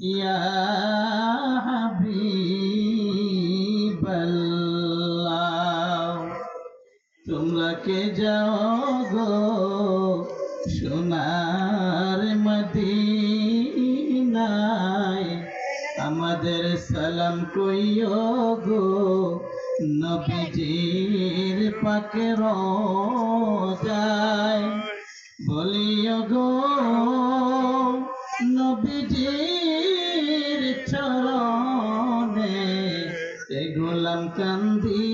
يا حبيب الله তোমরা কে যাও গো সোনার মদিনায় আমাদের সালাম কইও গো নবীজির পাকে যায় বলিও গো নবীজির এ গোলাম কান্দি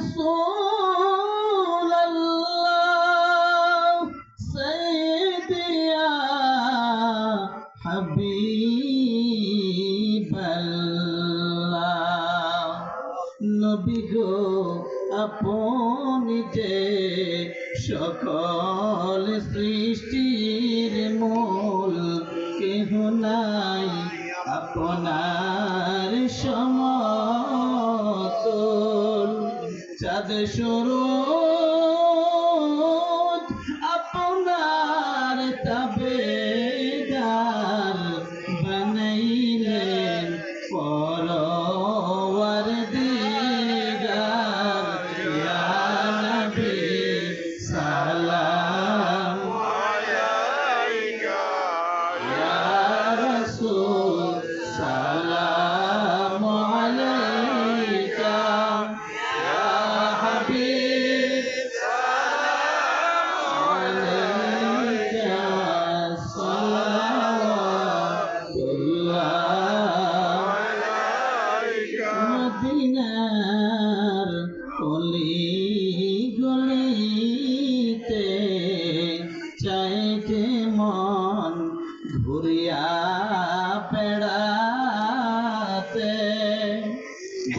رسول الله سيدي يا حبيب الله নবী গো আপনি যে সকল সৃষ্টির মূল কেহ নাই আপনার সমতল চাঁদ শুরু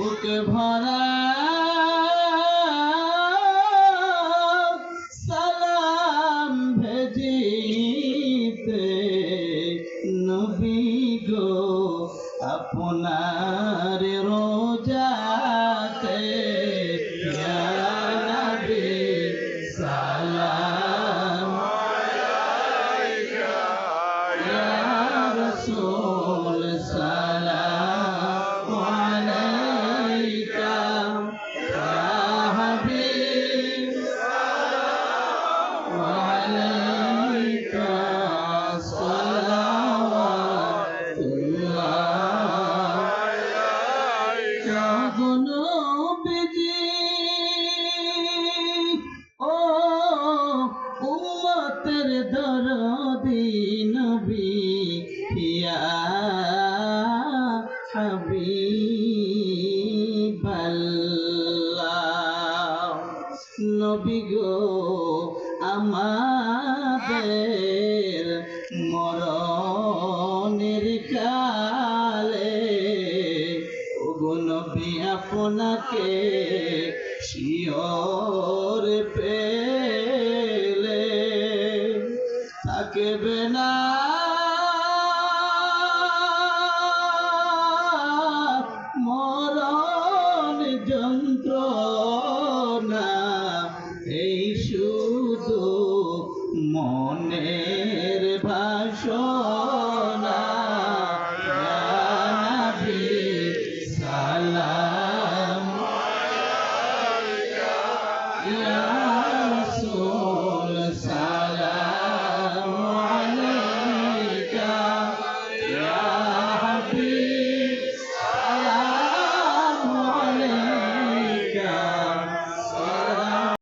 বুক ভরা। সালাম ভেজিতে নবী গো আপনার চাহন বেজি ও উম্মতের দরদি নবী ইয়া হাবিবাল্লাহ। নবী গো আমাদের মরণের কা মোনাকে শিওর পেলে থাকবে না। মরণ যন্ত্র না এই শুধু মনের ভাষণ। Yeah.